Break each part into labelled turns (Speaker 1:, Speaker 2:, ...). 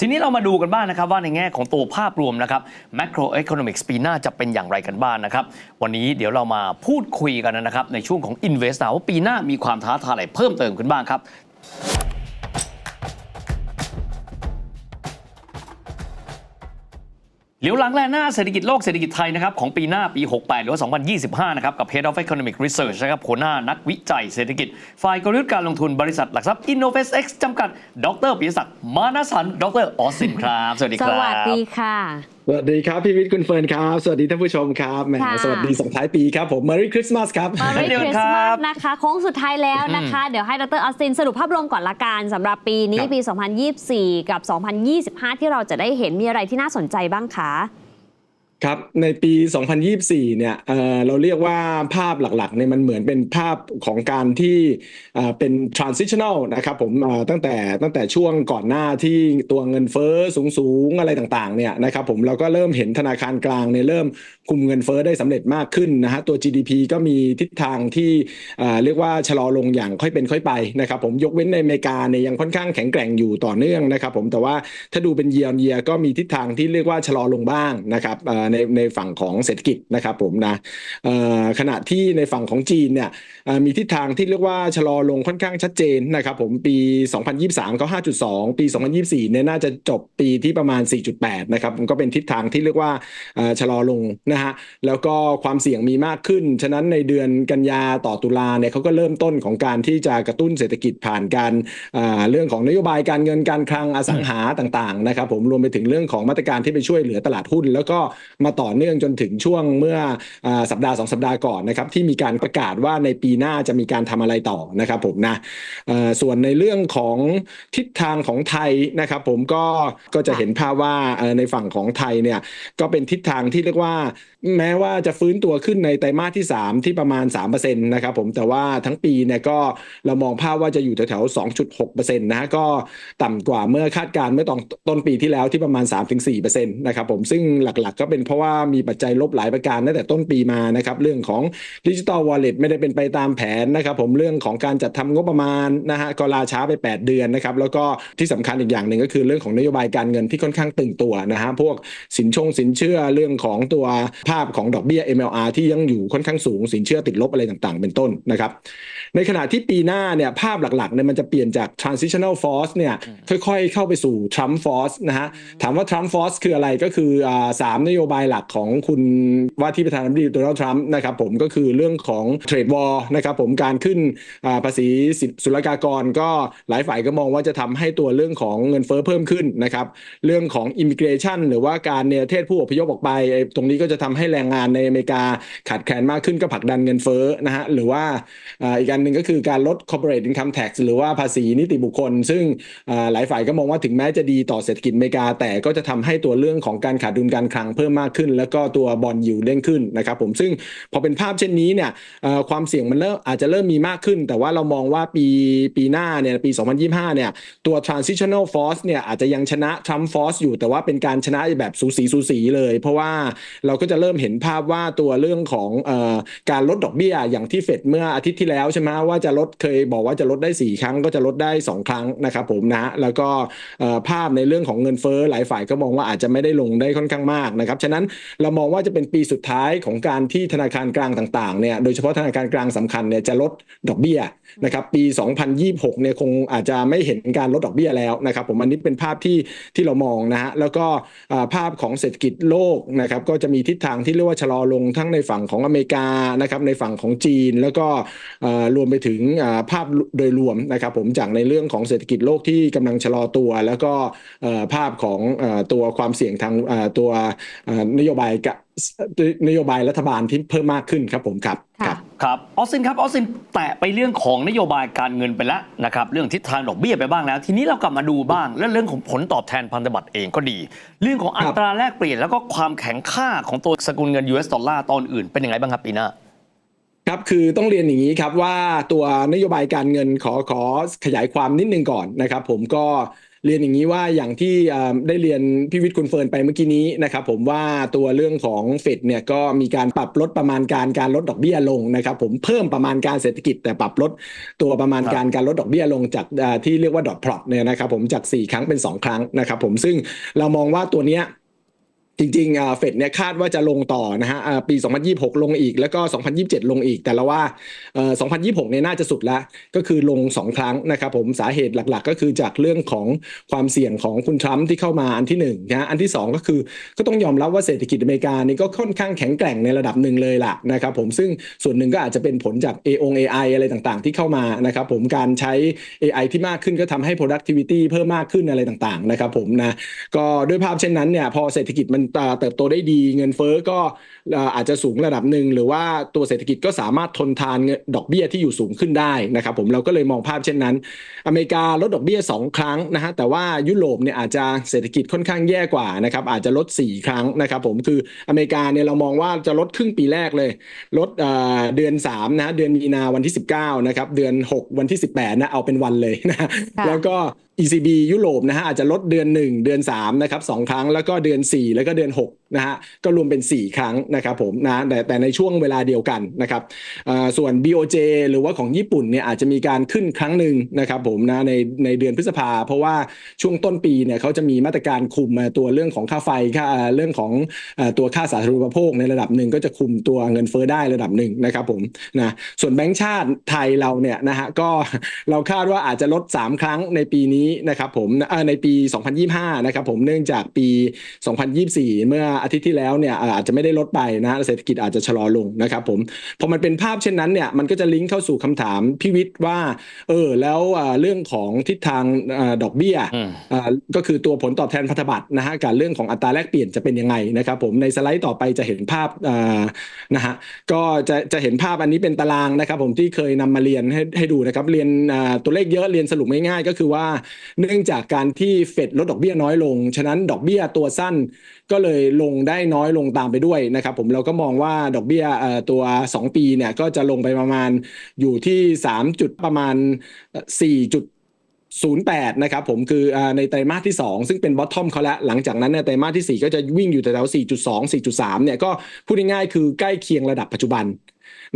Speaker 1: ทีนี้เรามาดูกันบ้างนะครับว่าในแง่ของตัวภาพรวมนะครับ macroeconomics ปีหน้าจะเป็นอย่างไรกันบ้างนะครับ วันนี้เดี๋ยวเรามาพูดคุยกันนะครับ ในช่วงของ Invest Now ว่าปีหน้ามีความท้าทายอะไรเพิ่มเติมขึ้นบ้างครับ ลียวหลังแลหน้าเศรษฐกิจโลกเศรษฐกิจไทยนะครับของปีหน้าปี 68 หรือว่า 2025 นะครับกับ Head of Economic Research นะครับหัวหน้านักวิจัยเศรษฐกิจ ฝ่ายกลยุทธ์การลงทุนบริษัทหลักทรัพย์ InnovestX จำกัด ดรปิยศักดิ์มานาสัน ดรออสินครับ สวัสดีครับ ส
Speaker 2: วัสดีค่ะ
Speaker 3: สวัสดีครับ พี่วิทย์คุณเฟิร์นครับ สวัสดีท่านผู้ชมครับแหม
Speaker 2: ค่ะ
Speaker 3: สวัสดีส่งท้ายปีครับผม Merry Christmas ครับ
Speaker 2: มา
Speaker 1: เช่
Speaker 2: รี
Speaker 1: นเดียว
Speaker 2: ค
Speaker 1: กัน
Speaker 2: ริส
Speaker 1: ครั
Speaker 2: ต์มา
Speaker 1: บ
Speaker 2: สนะคะโค้งสุดท้ายแล้วนะคะ เดี๋ยวให้ดรออสตินสรุปภาพรวมก่อนละกันสำหรับปีนี้
Speaker 3: ครับ
Speaker 2: ปี 2024 กับ 2025 ที่เราจะได้เห็นมีอะไรที่น่าสนใจบ้างคะ
Speaker 3: ครับในปี 2024 เนี่ยเเราเรียกว่าภาพหลักๆเนี่ยมันเหมือนเป็นภาพของการที่เเป็น transitional นะครับผมตั้งแต่ตั้งแต่ช่วงก่อนหน้าที่ตัวเงินเฟ้อสูงๆ อะไรต่างๆเนี่ยนะครับผมเราก็เริ่มเห็นธนาคารกลางเนี่ยเริ่มคุมเงินเฟ้อได้สำเร็จมากขึ้นนะฮะตัว GDP ก็มีทิศทางที่เเรียกว่าชะลอลงอย่างค่อยเป็นค่อยไปนะครับผมยกเว้นในอเมริกาเนี่ยยังค่อนข้างแข็งแกร่งอยู่ต่อเนื่องนะครับผมแต่ว่าถ้าดูเป็นเยียร์เยียก็มีทิศทางที่เรียกว่าชะลอลงบ้างนะครับในในฝั่งของเศรษฐกิจนะครับผมนะขณะที่ในฝั่งของจีนเนี่ยมีทิศทางที่เรียกว่าชะลอลงค่อนข้างชัดเจนนะครับผมปี 2023ก็5.2 ปี 2024 เนี่ยน่าจะจบปีที่ประมาณ 4.8 นะครับก็เป็นทิศทางที่เรียกว่าชะลอลงนะฮะแล้วก็ความเสี่ยงมีมากขึ้น ฉะนั้นในเดือนกันยาต่อตุลาเนี่ยเขาก็เริ่มต้นของการที่จะกระตุ้นเศรษฐกิจผ่านการเรื่องของนโยบายการเงินการคลังอสังหาต่างๆนะครับผมรวมไปถึงเรื่องของมาตรการที่ไปช่วยเหลือตลาดหุ้น แล้วก็มาต่อเนื่องจนถึงช่วงเมื่ออสัปดาห์สองสัปดาห์ก่อนนะครับที่มีการประกาศว่าในปีหน้าจะมีการทำอะไรต่อนะครับผมนะส่วนในเรื่องของทิศทางของไทยนะครับผมก็ก็จะเห็นภาพว่าในฝั่งของไทยเนี่ยก็เป็นทิศทางที่เรียกว่า แม้ว่าจะฟื้นตัวขึ้นในไตรมาสที่ 3 ที่ประมาณ3%นะครับผมแต่ว่าทั้งปีเนี่ยก็เรามองภาพว่าจะอยู่แถวๆ2.6%นะฮะก็ต่ำกว่าเมื่อคาดการณ์เมื่อตอนต้นปีที่แล้วที่ประมาณ 3-4%นะครับผมซึ่งหลักๆก็เป็นเพราะว่ามีปัจจัยลบหลายประการตั้งแต่ต้นปีมานะครับเรื่องของดิจิ t a ลวอลเล็ตไม่ได้เป็นไปตามแผนนะครับผมเรื่องของการจัดทำงบประมาณนะฮะก็ลาช้าไป 8 เดือนนะครับแล้วก็ที่สำคัญอีกอย่างหนึ่งก็คือเรื่องของนโยบายการเงินที่ค่อนข้างตึงตัวนะฮะพวกสินชงสินเชื่อเรื่องของตัวภาพของดอกเบี้ย MLR ที่ยังอยู่ค่อนข้างสูง สินเชื่อติดลบอะไรต่างๆ เป็นต้นนะครับ ในขณะที่ปีหน้าเนี่ยภาพหลักๆเนี่ยมันจะเปลี่ยนจาก transitional force เนี่ยค่อยๆ เข้าไปสู่ Trump force นะฮะถามว่า Trump force คืออะไรก็คืออ่าสามนโยบายหลักของคุณว่าที่ประธานาธิบดีโดนัลด์ทรัมป์นะครับผมก็คือเรื่องของ trade war นะครับผมการขึ้นอ่าภาษีศุลกากรก็หลายฝ่ายก็มองว่าจะทำให้ตัวเรื่องของเงินเฟ้อเพิ่มขึ้นนะครับเรื่องของ immigration หรือว่าการเนรเทศผู้อพยพออกไปไอ้ตรงนี้ก็จะทำให้แรงงานในอเมริกาขาดแคลนมากขึ้นก็ผลักดันเงินเฟ้อนะฮะหรือว่าอีกอันหนึ่งก็คือการลด corporate income tax หรือว่าภาษีนิติบุคคล ซึ่งหลายฝ่ายก็มองว่าถึงแม้จะดีต่อเศรษฐกิจอเมริกา แต่ก็จะทำให้ตัวเรื่องของการขาดดุลการคลังเพิ่มมากขึ้น แล้วก็ตัวบอลยูเด้งขึ้นนะครับผมซึ่งพอเป็นภาพเช่นนี้เนี่ยความเสี่ยงมันเริ่มอาจจะเริ่มมีมากขึ้น แต่ว่าเรามองว่าปีปีหน้าเนี่ยปี 2025 เนี่ยตัว transitional force เนี่ยอาจจะยังชนะ Trump force อยู่แต่ว่าเป็นการชนะแบบสูสีสูสีเลย เพราะว่าเราก็จะเริ่มเห็นภาพว่าตัวเรื่องของอการลดดอกเบี้ยอย่างที่เฟดเมื่ออาทิตย์ที่แล้วใช่ไหมว่าจะลดเคยบอกว่าจะลดได้ 4 ครั้งก็จะลดได้ 2 ครั้งนะครับผมนะแล้วก็ภาพในเรื่องของเงินเฟ้อหลายฝ่ายก็มองว่าอาจจะไม่ได้ลงได้ค่อนข้างมากนะครับฉะนั้นเรามองว่าจะเป็นปีสุดท้ายของการที่ธนาคารกลางต่างๆเนี่ยโดยเฉพาะธนาคารกลางสำคัญเนี่ยจะลดดอกเบี้ยนะครับปี 2026เนี่ยคงอาจจะไม่เห็นการลดดอกเบี้ยแล้วนะครับผมอันนี้เป็นภาพที่ที่เรามองนะฮะแล้วก็ภาพของเศรษฐกิจโลกนะครับก็จะมีทิศทางที่เรียกว่าชะลอลงทั้งในฝั่งของอเมริกานะครับในฝั่งของจีน แล้วก็รวมไปถึงภาพโดยรวมนะครับผมจากในเรื่องของเศรษฐกิจโลกที่กำลังชะลอตัว แล้วก็ภาพของตัวความเสี่ยงทางตัวนโยบายกะ นโยบายรัฐบาลที่เพิ่มมากขึ้นครับผมครับ
Speaker 2: ค่ะ
Speaker 3: ครับ
Speaker 1: ครับออสซินครับออสซินแตะไปเรื่องของนโยบายการเงินไปแล้วนะครับเรื่องทิศทางดอกเบี้ยไปบ้างแล้ว ทีนี้เรากลับมาดูบ้างและเรื่องของผลตอบแทนพันธบัตรเองก็ดี เรื่องของอัตราแลกเปลี่ยนแล้วก็ความแข็งค่าของตัวสกุลเงิน US ดอลลาร์ตอนอื่นเป็นยังไงบ้างครับปีหน้า
Speaker 3: ครับคือต้องเรียนอย่างนี้ครับว่าตัวนโยบายการเงินขอขอขยายความนิดนึงก่อนนะครับ ผมก็ เรียนอย่างนี้ว่าอย่างที่ได้เรียนพี่วิทย์คุณเฟิร์นไปเมื่อกี้นี้นะครับผมว่าตัวเรื่องของเฟดเนี่ยก็มีการปรับลดประมาณการการลดดอกเบี้ยลงนะครับผมเพิ่มประมาณการเศรษฐกิจ แต่ปรับลดตัวประมาณการการลดดอกเบี้ยลงจากที่เรียกว่าดอทพลอตเนี่ยนะครับผมจาก 4 ครั้งเป็น 2 ครั้งนะครับผมซึ่งเรามองว่าตัวเนี้ย จริงๆเฟดเนี่ยคาดว่าจะลงต่อนะฮะปี 2026 ลงอีก แล้วก็ 2027 ลงอีก แต่ละว่า 2026 เนี่ยน่าจะสุดแล้วก็คือลง 2 ครั้งนะครับผมสาเหตุหลักๆ ก็คือจากเรื่องของความเสี่ยงของคุณทรัมป์ที่เข้ามาอันที่1นะฮะอันที่ 2 ก็คือก็ต้องยอมรับว่าเศรษฐกิจอเมริกานี่ก็ค่อนข้างแข็งแกร่งในระดับหนึ่งเลยล่ะนะครับผมซึ่งส่วนหนึ่งก็อาจจะเป็นผลจาก A อ AI อะไรต่างๆ ที่เข้ามานะครับผมการใช้ AI ที่มากขึ้นก็ทำให้ productivity เพิ่มมากขึ้นอะไรต่างๆนะครับผมนะก็ด้วยภาพเช่นนั้นเนี่ยพอเศรษฐกิจมันเอ่อเติบโตได้ดี เงินเฟ้อก็เอ่ออาจจะสูงระดับหนึ่งหรือว่าตัวเศรษฐกิจก็สามารถทนทานเงินดอกเบี้ยที่อยู่สูงขึ้นได้นะครับผมเราก็เลยมองภาพเช่นนั้น อเมริกาลดดอกเบี้ย 2 ครั้งนะฮะแต่ว่ายุโรปเนี่ยอาจจะเศรษฐกิจค่อนข้างแย่กว่านะครับอาจจะลด 4 ครั้งนะครับผมคืออเมริกาเนี่ยเรามองว่าจะลดครึ่งปีแรกเลย ลดเอ่อเดือน3นะเดือนมีนาวันที่ 19นะครับเดือน 6 วันที่ 18นะเอาเป็นวันเลยนะ
Speaker 2: ค่ะ
Speaker 3: แล้วก็ ECB ยุโรปนะฮะอาจจะลดเดือน 1 เดือน3นะครับสองครั้งแล้วก็เดือน 4 แล้วก็เดือน6นะฮะก็รวมเป็น 4 ครั้งนะครับผมนะแต่แต่ในช่วงเวลาเดียวกันนะครับอ่าส่วน BOJ หรือว่าของญี่ปุ่นเนี่ยอาจจะมีการขึ้นครั้งหนึ่งนะครับผมนะในในเดือนพฤษภา เพราะว่าช่วงต้นปีเนี่ยเขาจะมีมาตรการคุมตัวเรื่องของค่าไฟค่าเรื่องของตัวค่าสาธารณูปโภคในระดับหนึ่งก็จะคุมตัวเงินเฟ้อได้ระดับหนึ่งนะครับผมนะส่วนแบงก์ชาติไทยเราเนี่ยนะฮะก็เราคาดว่าอาจจะลด 3 ครั้งในปีนี้นะครับผมเออในปี 2025 นะครับผมเนื่องจากปี 2024 เมื่ออาทิตย์ที่แล้วเนี่ยเอ่ออาจจะไม่ได้ลดไปนะฮะเศรษฐกิจอาจจะชะลอลงนะครับผมพอมันเป็นภาพเช่นนั้นเนี่ยมันก็จะลิงก์เข้าสู่คำถามพี่วิทย์ว่าเออแล้วเอ่อเรื่องของทิศทางเอ่อดอกเบี้ย
Speaker 1: อืม
Speaker 3: อ่าก็คือตัวผลตอบแทนพันธบัตรนะฮะกับเรื่องของอัตราแลกเปลี่ยนจะเป็นยังไงนะครับผมในสไลด์ต่อไปจะเห็นภาพอ่านะฮะก็จะจะเห็นภาพอันนี้เป็นตารางนะครับผมที่เคยนำมาเรียนให้ให้ดูนะครับเรียนอ่าตัวเลขเยอะเรียนสรุปง่ายๆก็คือว่า เนื่องจากการที่เฟดลดดอกเบี้ยน้อยลง ฉะนั้นดอกเบี้ยตัวสั้นก็เลยลงได้น้อยลงตามไปด้วยนะครับผมเราก็มองว่าดอกเบี้ยตัว 2 ปีเนี่ยก็จะลงไปประมาณอยู่ที่ 3 จุดประมาณ 4 จุด08 นะครับผมคือในไตรมาสที่ 2 ซึ่งเป็นบอททอมเขาแล้วหลังจากนั้นเนี่ยไตรมาสที่ 4 ก็จะวิ่งอยู่แถวๆ4.2 4.3 เนี่ยก็พูดง่ายๆคือใกล้เคียงระดับปัจจุบัน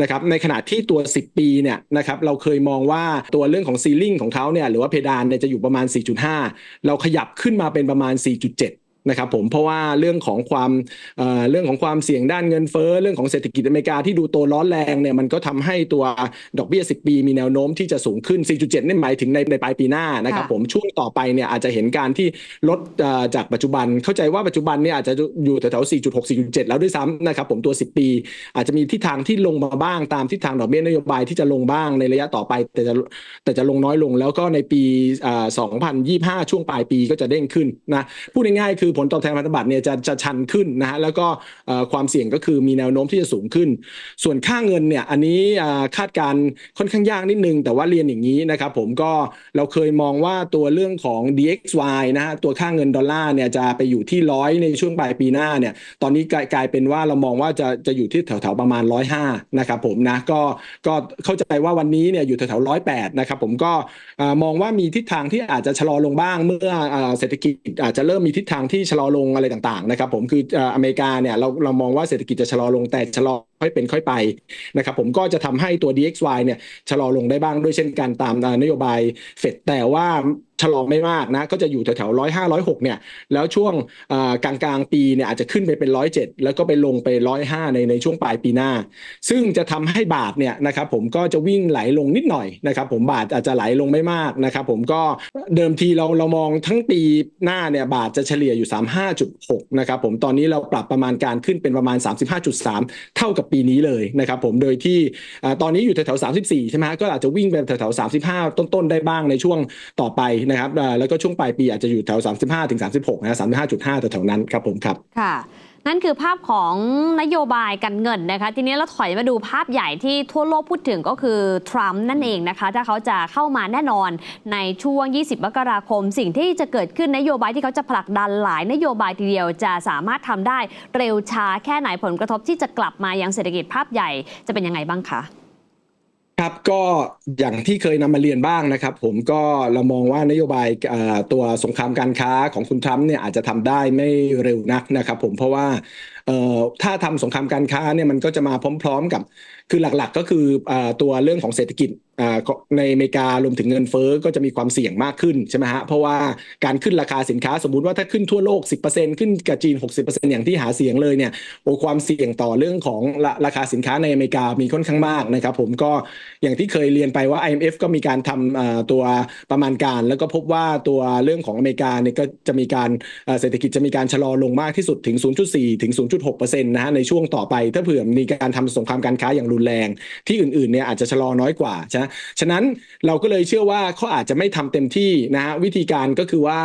Speaker 3: นะครับในขณะที่ตัว 10 ปีเนี่ยนะครับเราเคยมองว่าตัวเรื่องของซีลิ่งของเขาเนี่ยหรือว่าเพดานเนี่ยจะอยู่ประมาณ 4.5 เราขยับขึ้นมาเป็นประมาณ 4.7 นะครับผมเพราะว่าเรื่องของความเอ่อเรื่องของความเสี่ยงด้านเงินเฟ้อเรื่องของเศรษฐกิจอเมริกาที่ดูโตร้อนแรงเนี่ยมันก็ทำให้ตัวดอกเบี้ย 10 ปีมีแนวโน้มที่จะสูงขึ้น 4.7 นี่หมายถึงในในปลายปีหน้านะครับ
Speaker 2: ค่ะ
Speaker 3: ผมช่วงต่อไปเนี่ยอาจจะเห็นการที่ลดเอ่อจากปัจจุบัน เข้าใจว่าปัจจุบันเนี่ยอาจจะอยู่แถวๆ 4.6 4.7 แล้วด้วยซ้ำนะครับผมตัว 10 ปี อาจจะมีทิศทางที่ลงมาบ้างตามทิศทางดอกเบี้ยนโยบายที่จะลงบ้างในระยะต่อไป แต่จะแต่จะลงน้อยลงแล้วก็ในปีอ่า2025 ช่วงปลายปีก็จะเด้งขึ้นนะพูดง่ายๆคือผลตอบแทนพันธบัตรเนี่ยจะจะชันขึ้นนะฮะแล้วก็ความเสี่ยงก็คือมีแนวโน้มที่จะสูงขึ้น ส่วนค่าเงินเนี่ยอันนี้คาดการณ์ค่อนข้างยากนิดนึง แต่ว่าเรียนอย่างนี้นะครับผมก็เราเคยมองว่าตัวเรื่องของ DXY นะฮะตัวค่าเงินดอลลาร์เนี่ยจะไปอยู่ที่ร้อยในช่วงปลายปีหน้าเนี่ยตอนนี้กลายลายเป็นว่าเรามองว่าจะจะอยู่ที่แถวๆประมาณ105นะครับผมนะก็ก็เข้าใจว่าวันนี้เนี่ยอยู่แถวๆ108นะครับผมก็มองว่ามีทิศทางที่อาจจะชะลอลงบ้างเมื่อเศรษฐกิจอาจจะเริ่มมีทิศทางที่ชะลอลงอะไรต่างๆนะครับผมคืออ่าอเมริกาเนี่ยเราเรามองว่าเศรษฐกิจจะชะลอลงแต่ชะลอ ค่อยเป็นค่อยไปนะครับผมก็จะทำให้ตัว DXY เนี่ยชะลอลงได้บ้างด้วยเช่นกันตามนโยบายเฟดแต่ว่าชะลอไม่มากนะก็จะอยู่แถวๆร้อยห้าร้อยหกเนี่ยแล้วช่วงกลางกลางปีเนี่ยอาจจะขึ้นไปเป็นร้อยเจ็ดแล้วก็ไปลงไปร้อยห้าในในช่วงปลายปีหน้า ซึ่งจะทำให้บาทเนี่ยนะครับผมก็จะวิ่งไหลลงนิดหน่อยนะครับผมบาทอาจจะไหลลงไม่มากนะครับผมก็เดิมทีเราเรามองทั้งปีหน้าเนี่ยบาทจะเฉลี่ยอยู่ 35.6นะครับผมตอนนี้เราปรับประมาณการขึ้นเป็นประมาณ 35.3 เท่ากับปีนี้เลยนะครับผมโดยที่ตอนนี้อยู่แถวๆ34ใช่ไหมก็อาจจะวิ่งไปแถวๆ35ต้นๆได้บ้างในช่วงต่อไปนะครับแล้วก็ช่วงปลายปีอาจจะอยู่แถว35ถึง36นะ35.5แถวๆนั้นครับผมครับ
Speaker 2: ค่ะ นั่นคือภาพของนโยบายการเงินนะคะ ทีนี้เราถอยมาดูภาพใหญ่ที่ทั่วโลกพูดถึงก็คือ ทรัมป์นั่นเองนะคะ ถ้าเขาจะเข้ามาแน่นอนในช่วง 20 มกราคม สิ่งที่จะเกิดขึ้นนโยบายที่เขาจะผลักดันหลายนโยบายทีเดียวจะสามารถทำได้เร็วช้าแค่ไหนผลกระทบที่จะกลับมายังเศรษฐกิจภาพใหญ่จะเป็นยังไงบ้างคะ
Speaker 3: ครับก็อย่างที่เคยนำมาเรียนบ้างนะครับ ผมก็เรามองว่านโยบายตัวสงครามการค้าของคุณทรัมป์เนี่ยอาจจะทำได้ไม่เร็วนักนะครับ ผมเพราะว่าถ้าทำสงครามการค้าเนี่ยมันก็จะมาพร้อม ๆ กับ คือหลักๆ ก็คือตัวเรื่องของเศรษฐกิจในอเมริการวมถึงเงินเฟ้อก็จะมีความเสี่ยงมากขึ้นใช่ไหมฮะเพราะว่าการขึ้นราคาสินค้าสมมุติว่าถ้าขึ้นทั่วโลก 10%ขึ้นกับจีน 60%อย่างที่หาเสียงเลยเนี่ยโอ้ความเสี่ยงต่อเรื่องของราราคาสินค้าในอเมริกามีค่อนข้างมากนะครับผมก็อย่างที่เคยเรียนไปว่า IMF ก็มีการทำอ่าตัวประมาณการ แล้วก็พบว่าตัวเรื่องของอเมริกาเนี่ยก็จะมีการเอ่อเศรษฐกิจจะมีการชะลอลงมากที่สุดถึง 0.4 ถึง0.6%นะฮะในช่วงต่อไป ถ้าเผื่อมีการทำสงครามการค้าอย่างรุนแรง ที่อื่นๆเนี่ยอาจจะชะลอน้อยกว่าใช่ไหมฉะนั้นเราก็เลยเชื่อว่าเขาอาจจะไม่ทำเต็มที่นะฮะวิธีการก็คือว่า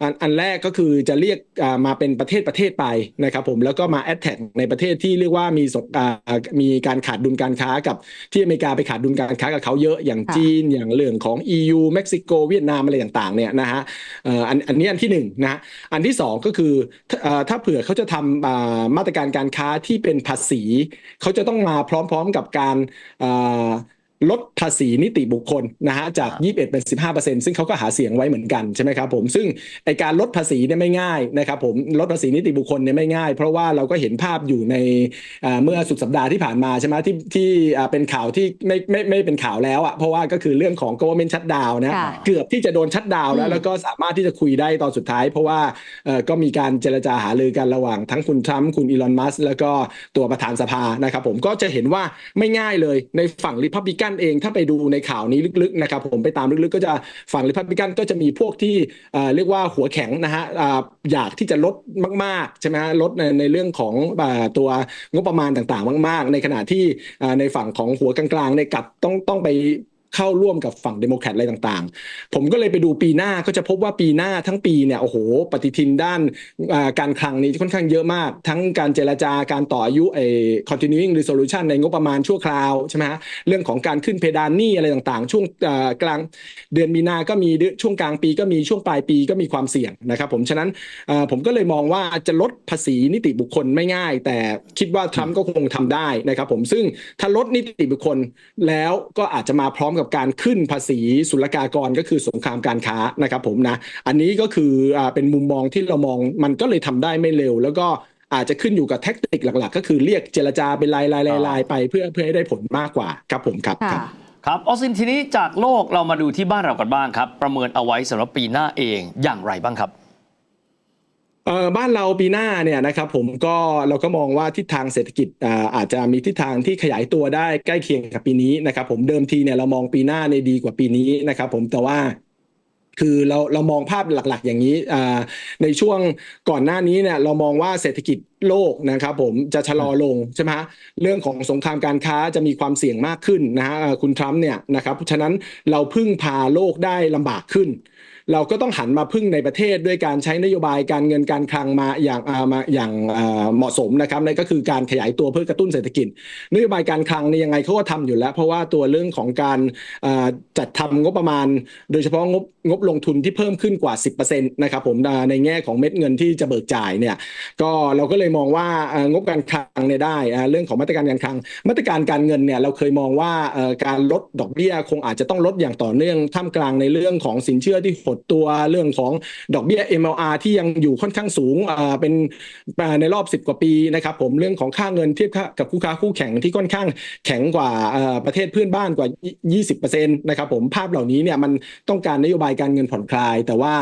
Speaker 3: อันอันแรกก็คือจะเรียกอ่ามาเป็นประเทศประเทศไปนะครับผมแล้วก็มาแอดแท็กในประเทศที่เรียกว่ามีสงอ่ามีการขาดดุลการค้ากับที่อเมริกาไปขาดดุลการค้ากับเขาเยอะอย่าง
Speaker 2: ค่ะ
Speaker 3: จีนอย่างเรื่องของ EU เม็กซิโกเวียดนามอะไรต่างๆเนี่ยนะฮะเอ่ออันอันนี้อันที่หนึ่งนะฮะอันที่สองก็คือถ้าเอ่อถ้าเผื่อเขาจะทำอ่ามาตรการการค้าที่เป็นภาษีเขาจะต้องมาพร้อมๆกับการอ ลดภาษีนิติบุคคลนะฮะจาก 21 เป็น 15%ซึ่งเขาก็หาเสียงไว้เหมือนกันใช่ไหมครับผมซึ่งไอการลดภาษีเนี่ยไม่ง่ายนะครับผมลดภาษีนิติบุคคลเนี่ยไม่ง่าย เพราะว่าเราก็เห็นภาพอยู่ในอ่าเมื่อสุดสัปดาห์ที่ผ่านมาใช่ไหมที่ที่อ่าเป็นข่าวที่ไม่ไม่ไม่เป็นข่าวแล้วอะเพราะว่าก็คือเรื่องของ government shutdown นะ
Speaker 2: ค่ะ
Speaker 3: เกือบที่จะโดนชัดดาวน์แล้
Speaker 2: อื
Speaker 3: ว
Speaker 2: ม
Speaker 3: แล้วก็สามารถที่จะคุยได้ตอนสุดท้าย เพราะว่าเอ่อก็มีการเจรจาหารือกันระหว่างทั้งคุณทรัมป์คุณอีลอนมัสแล้วก็ตัวประธานสภานะครับผมก็จะเห็นว่าไม่ง่ายเลยในฝั่งริพับลิกันเองถ้าไปดูในข่าวนี้ลึกๆนะครับผมไปตามลึกๆ ก็จะฝั่งริพับลิกันก็จะมีพวกที่เรียกว่าหัวแข็งนะฮะอยากที่จะลดมากๆใช่ไหมฮะลดในในเรื่องของตัวงบประมาณต่างๆ มาก ๆ ในขณะที่ในฝั่งของหัวกลางๆในกลับต้องต้องไป เข้าร่วมกับฝั่งเดโมแครตอะไรต่างๆ ผมก็เลยไปดูปีหน้าก็จะพบว่าปีหน้าทั้งปีเนี่ยโอ้โห ปฏิทินด้านการคลังนี่ค่อนข้างเยอะมาก ทั้งการเจรจาการต่ออายุไอ้ continuing resolution ในงบประมาณชั่วคราวใช่ไหมฮะเรื่องของการขึ้นเพดานหนี้อะไรต่างๆ ช่วงกลางเดือนมีนาก็มีดือนช่วงกลางปีก็มีช่วงปลายปีก็มีความเสี่ยงนะครับผมฉะนั้นผมก็เลยมองว่าจะลดภาษีนิติบุคคลไม่ง่าย แต่คิดว่าทรัมป์ก็คงทำได้นะครับผมซึ่งถ้าลดนิติบุคคลแล้วก็อาจจะมาพร้อมกับการขึ้นภาษีศุลกากรก็คือสงครามการค้านะครับผมนะอันนี้ก็คืออ่าเป็นมุมมองที่เรามองมันก็เลยทำได้ไม่เร็ว แล้วก็อาจจะขึ้นอยู่กับแท็กติกหลัก ๆ ก็คือเรียกเจรจาเป็นรายๆๆๆไปเพื่อเพื่อให้ได้ผลมากกว่าครับผมครับค
Speaker 2: ค่ะ
Speaker 3: รับ
Speaker 1: ครับออสซินทีนี้จากโลกเรามาดูที่บ้านเรากันบ้างครับ ประเมินเอาไว้สำหรับปีหน้าเองอย่างไรบ้างครับ
Speaker 3: เออบ้านเราปีหน้าเนี่ยนะครับผมก็เราก็มองว่าทิศทางเศรษฐกิจอ่าอาจจะมีทิศทางที่ขยายตัวได้ใกล้เคียงกับปีนี้นะครับผมเดิมทีเนี่ยเรามองปีหน้าในดีกว่าปีนี้นะครับผมแต่ว่าคือเราเรามองภาพหลักๆ อย่างนี้ในช่วงก่อนหน้านี้เนี่ยเรามองว่าเศรษฐกิจโลกนะครับผมจะชะลอลงใช่ไหมฮะเรื่องของสงครามการค้าจะมีความเสี่ยงมากขึ้นนะฮะคุณทรัมป์เนี่ยนะครับฉะนั้นเราพึ่งพาโลกได้ลำบากขึ้น เราก็ต้องหันมาพึ่งในประเทศด้วยการใช้นโยบายการเงินการคลังมาอย่างมาอย่างเหมาะสมนะครับนั่นก็คือการขยายตัวเพื่อกระตุ้นเศรษฐกิจ นโยบายการคลังนี่ยังไงเขาก็ทำอยู่แล้ว เพราะว่าตัวเรื่องของการจัดทำงบประมาณ โดยเฉพาะงบ งบลงทุนที่เพิ่มขึ้นกว่า 10%นะครับผมในแง่ของเม็ดเงินที่จะเบิกจ่ายเนี่ยก็เราก็เลยมองว่างบการคลังเนี่ยได้เรื่องของมาตรการการคลัง มาตรการการเงินเนี่ยเราเคยมองว่าการลดดอกเบี้ยคงอาจจะต้องลดอย่างต่อเนื่องท่ามกลางในเรื่องของสินเชื่อที่หดตัวเรื่องของดอกเบี้ย MLR ที่ยังอยู่ค่อนข้างสูงเป็นในรอบ 10 กว่าปีนะครับผมเรื่องของค่าเงินเทียบกับคู่ค้าคู่แข่งที่ค่อนข้างแข็งกว่าประเทศเพื่อนบ้านกว่า 20%นะครับผมภาพเหล่านี้เนี่ยมันต้องการนโยบายการเงินผ่อนคลาย แต่ว่า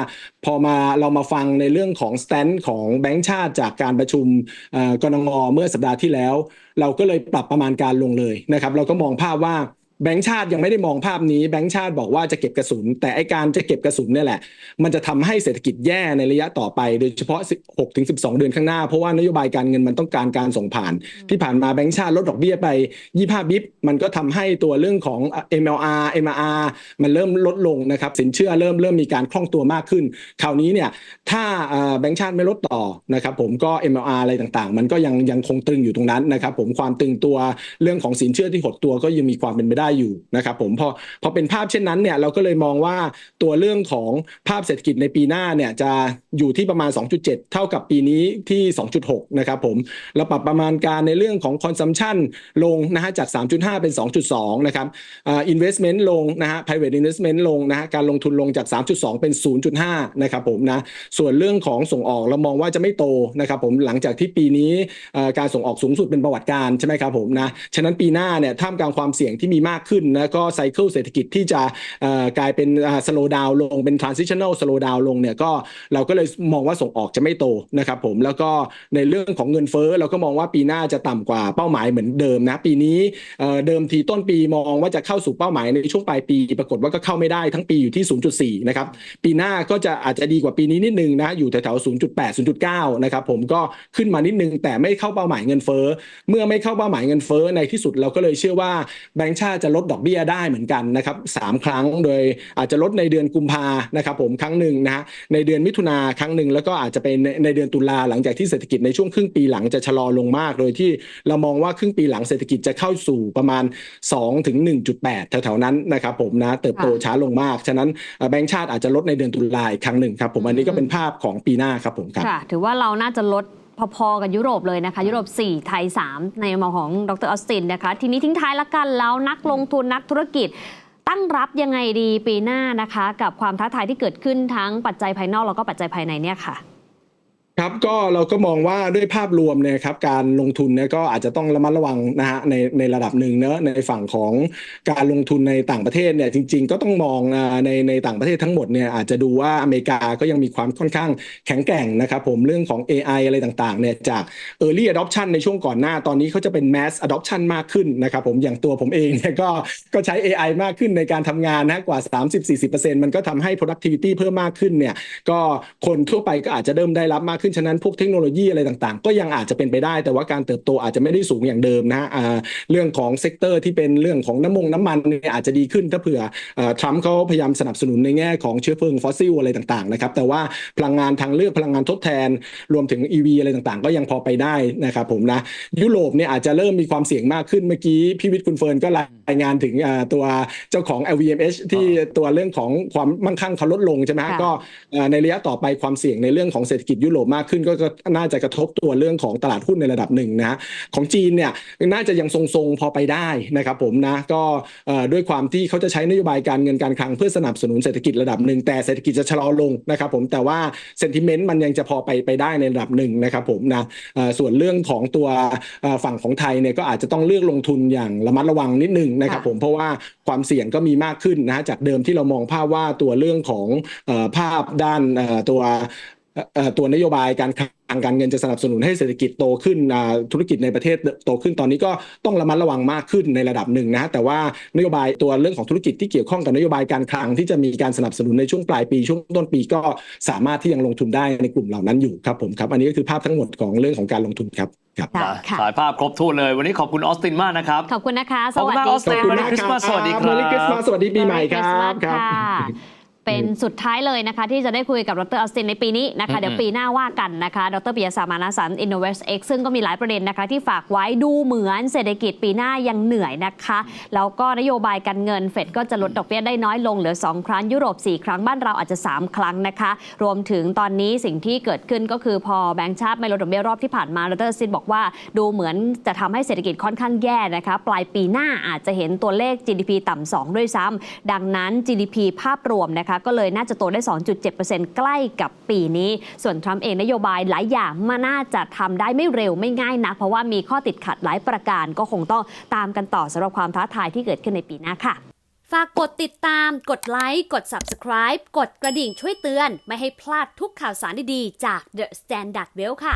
Speaker 3: พอมาเรามาฟังในเรื่องของสแตนด์ของแบงก์ชาติจากการประชุมเอ่อกรงงเมื่อสัปดาห์ที่แล้ว เราก็เลยปรับประมาณการลงเลยนะครับ เราก็มองภาพว่า แบงก์ชาติยังไม่ได้มองภาพนี้แบงก์ชาติบอกว่าจะเก็บกระสุน แต่ไอการจะเก็บกระสุนเนี่ยแหละ มันจะทำให้เศรษฐกิจแย่ในระยะต่อไป โดยเฉพาะ6ถึง12 เดือนข้างหน้า เพราะว่านโยบายการเงินมันต้องการการส่งผ่าน ที่ผ่านมาแบงก์ชาติลดดอกเบี้ยไป 25 บิปมันก็ทำให้ตัวเรื่องของ MLR MRR มันเริ่มลดลงนะครับ สินเชื่อเริ่มเริ่มมีการคล่องตัวมากขึ้น คราวนี้เนี่ยถ้าเอ่อแบงก์ชาติไม่ลดต่อนะครับผมก็ MLR อะไรต่างๆ มันก็ยังยังคงตรึงอยู่ตรงนั้นนะครับผมความตึงตัวเรื่องของสินเชื่อที่หดตัวก็ยังมีความเป็นไปได้อยู่นะครับผมพอพอเป็นภาพเช่นนั้นเนี่ยเราก็เลยมองว่าตัวเรื่องของภาพเศรษฐกิจในปีหน้าเนี่ยจะอยู่ที่ประมาณ 2.7 เท่ากับปีนี้ที่ 2.6 นะครับผมเราปรับประมาณการในเรื่องของ consumption ลงนะฮะจาก 3.5 เป็น 2.2 นะครับอ่า investment ลงนะฮะ private investment ลงนะฮะการลงทุนลงจาก 3.2 เป็น 0.5 นะครับผมนะส่วนเรื่องของส่งออกเรามองว่าจะไม่โตนะครับผมหลังจากที่ปีนี้อ่อการส่งออกสูงสุดเป็นประวัติการใช่ไหมครับผมนะฉะนั้นปีหน้าเนี่ยท่ามกลางความเสี่ยงที่มีมากขึ้นแล้วก็ไซเคิลเศรษฐกิจที่จะกลายเป็นสโลว์ดาวลงเป็น transitional slow down ลงเนี่ยก็เราก็เลยมองว่าส่งออกจะไม่โตนะครับผมแล้วก็ในเรื่องของเงินเฟ้อเราก็มองว่าปีหน้าจะต่ำกว่าเป้าหมายเหมือนเดิมนะปีนี้เอ่อเดิมทีต้นปีมองว่าจะเข้าสู่เป้าหมายในช่วงปลายปีปรากฏว่าก็เข้าไม่ได้ทั้งปีอยู่ที่ 0.4 นะครับ ปีหน้าก็จะอาจจะดีกว่าปีนี้นิดนึงนะอยู่แถวๆ 0.8 0.9 นะครับผมก็ขึ้นมานิดนึงแต่ไม่เข้าเป้าหมายเงินเฟ้อเมื่อไม่เข้าเป้าหมายเงินเฟ้อในที่สุดเราก็เลยเชื่อว่าแบงก์ชาติจะลดดอกเบี้ยได้เหมือนกันนะครับสามครั้งโดยอาจจะลดในเดือนกุมภานะครับผมครั้งหนึ่งนะฮะในเดือนมิถุนาครั้งหนึ่งแล้วก็อาจจะเป็นในในเดือนตุลาหลังจากที่เศรษฐกิจในช่วงครึ่งปีหลังจะชะลอลงมาก โดยที่เรามองว่าครึ่งปีหลังเศรษฐกิจจะเข้าสู่ประมาณ2ถึง1.8แถวๆนั้นนะครับผมนะเติบโตช้าลงมาก ฉะนั้นแบงก์ชาติอาจจะลดในเดือนตุลาอีกครั้งหนึ่งครับผมอันนี้ก็เป็นภาพของปีหน้าครับผมครับ
Speaker 2: ค่ะถือว่าเราน่าจะลด พอๆกับยุโรปเลยนะคะ ยุโรป 4 ไทย 3 ในมองของดรออสตินนะคะ ทีนี้ทิ้งท้ายละกันแล้วนักลงทุนนักธุรกิจตั้งรับยังไงดีปีหน้านะคะ กับความท้าทายที่เกิดขึ้นทั้งปัจจัยภายนอกแล้วก็ปัจจัยภายในเนี่ยค่ะ
Speaker 3: ครับก็เราก็มองว่าด้วยภาพรวมเนี่ยครับการลงทุนเนี่ยก็อาจจะต้องระมัดระวังนะฮะในในระดับหนึ่งเนอะในฝั่งของการลงทุนในต่างประเทศเนี่ยจริง ๆ ก็ต้องมองในในต่างประเทศทั้งหมดเนี่ยอาจจะดูว่าอเมริกาก็ยังมีความค่อนข้างแข็งแกร่งนะครับผมเรื่องของ AI อะไรต่างๆเนี่ยจาก Early Adoption ในช่วงก่อนหน้าตอนนี้เขาจะเป็น Mass Adoption มากขึ้นนะครับผมอย่างตัวผมเองเนี่ยก็ก็ใช้ AI มากขึ้นในการทำงานนะกว่า 30-40%มันก็ทำให้ productivity เพิ่มมากขึ้นเนี่ยก็คนทั่วไปก็อาจจะเริ่มได้รับมากขึ้นฉะนั้นพวกเทคโนโลยีอะไรต่างๆ ก็ยังอาจจะเป็นไปได้ แต่ว่าการเติบโตอาจจะไม่ได้สูงอย่างเดิมนะฮะอ่าเรื่องของเซกเตอร์ที่เป็นเรื่องของน้ำมงน้ำมันเนี่ยอาจจะดีขึ้นถ้าเผื่อทรัมป์เขาพยายามสนับสนุนในแง่ของเชื้อเพลิงฟอสซิลอะไรต่างๆนะครับแต่ว่าพลังงานทางเลือกพลังงานทดแทน รวมถึง EV อะไรต่างๆ ก็ยังพอไปได้นะครับผมนะยุโรปเนี่ยอาจจะเริ่มมีความเสี่ยงมากขึ้นเมื่อกี้พี่วิทย์คุณเฟิร์นก็รายงานถึงอ่าตัวเจ้าของ LVMH ที่ตัวเรื่องของความมั่งคั่งเขาลดลงใช่ไหมฮะ
Speaker 2: ค่ะ
Speaker 3: ก็เอ่อในระยะต่อไปความเสี่ยงในเรื่องของเศรษฐกิจยุโรปมากขึ้นก็ก็น่าจะกระทบตัวเรื่องของตลาดหุ้นในระดับหนึ่งนะฮะของจีนเนี่ยน่าจะยังทรงๆพอไปได้นะครับผมนะก็เอ่อด้วยความที่เขาจะใช้นโยบายการเงินการคลังเพื่อสนับสนุนเศรษฐกิจระดับหนึ่งแต่เศรษฐกิจจะชะลอลงนะครับผมแต่ว่าเซนติเมนต์มันยังจะพอไปไปได้ในระดับหนึ่งนะครับผมนะเอ่อส่วนเรื่องของตัวเอ่อฝั่งของไทยเนี่ยก็อาจจะต้องเลือกลงทุนอย่างระมัดระวังนิดนึงนะครับ
Speaker 2: ค่ะ
Speaker 3: ผมเพราะว่าความเสี่ยงก็มีมากขึ้นนะฮะจากเดิมที่เรามองภาพว่าตัวเรื่องของเอ่อภาพด้านเอ่อตัวเอ่อเอ่อ ตัวนโยบายการคลังการเงินจะสนับสนุนให้เศรษฐกิจโตขึ้นอ่าธุรกิจในประเทศโตขึ้นตอนนี้ก็ต้องระมัดระวังมากขึ้นในระดับหนึ่งนะแต่ว่านโยบายตัวเรื่องของธุรกิจที่เกี่ยวข้องกับนโยบายการคลังที่จะมีการสนับสนุนในช่วงปลายปีช่วงต้นปีก็สามารถที่ยังลงทุนได้ในกลุ่มเหล่านั้นอยู่ครับผมครับ อันนี้ก็คือภาพทั้งหมดของเรื่องของการลงทุนครับครับ
Speaker 2: ได้ค่ะ
Speaker 1: สายภาพครบถ้วนเลย วันนี้ขอบคุณออสตินมากนะครับ
Speaker 2: ขอบคุณนะคะส
Speaker 1: ขอบคุ
Speaker 2: วั
Speaker 1: ณ
Speaker 2: ส
Speaker 1: มาก
Speaker 2: ดี
Speaker 1: ออสติน
Speaker 2: ค่ะ
Speaker 1: Merry Christmas สวัสดีครับ
Speaker 3: Merry Christmas สวัสดีปีใหม่ค
Speaker 2: Merry
Speaker 3: รับ
Speaker 2: Christmas
Speaker 3: ครับ
Speaker 2: ค่ะ เป็นสุดท้ายเลยนะคะ ที่จะได้คุยกับดรออสตินในปีนี้นะคะ
Speaker 1: อืม
Speaker 2: เดี๋ยวปีหน้าว่ากันนะคะ ดรปิยศามานาสัน Innovest X ซึ่งก็มีหลายประเด็นนะคะ ที่ฝากไว้ดูเหมือนเศรษฐกิจปีหน้ายังเหนื่อยนะคะ แล้วก็นโยบายการเงินเฟดก็จะลดดอกเบี้ยได้น้อยลงเหลือ 2 ครั้งยุโรป 4 ครั้งบ้านเราอาจจะ 3 ครั้งนะคะ รวมถึงตอนนี้สิ่งที่เกิดขึ้นก็คือพอแบงก์ชาติไม่ลดดอกเบี้ยรอบที่ผ่านมาดรซินบอกว่าดูเหมือนจะทำให้เศรษฐกิจค่อนข้างแย่นะคะปลายปีหน้าอาจจะเห็นตัวเลข GDP ต่ำ2ด้วยซ้ำดังนั้น GDP ภาพรวมนะคะก็เลยน่าจะโตได้ 2.7%ใกล้กับปีนี้ ส่วนทรัมป์เองนโยบายหลายอย่างมาน่าจะทำได้ไม่เร็วไม่ง่ายนักเพราะว่ามีข้อติดขัดหลายประการก็คงต้องตามกันต่อสำหรับความท้าทายที่เกิดขึ้นในปีหน้าค่ะ
Speaker 4: ฝากกดติดตาม กดไลค์ กด Subscribe กดกระดิ่งช่วยเตือน ไม่ให้พลาดทุกข่าวสารดีๆ จาก The Standard Well ค่ะ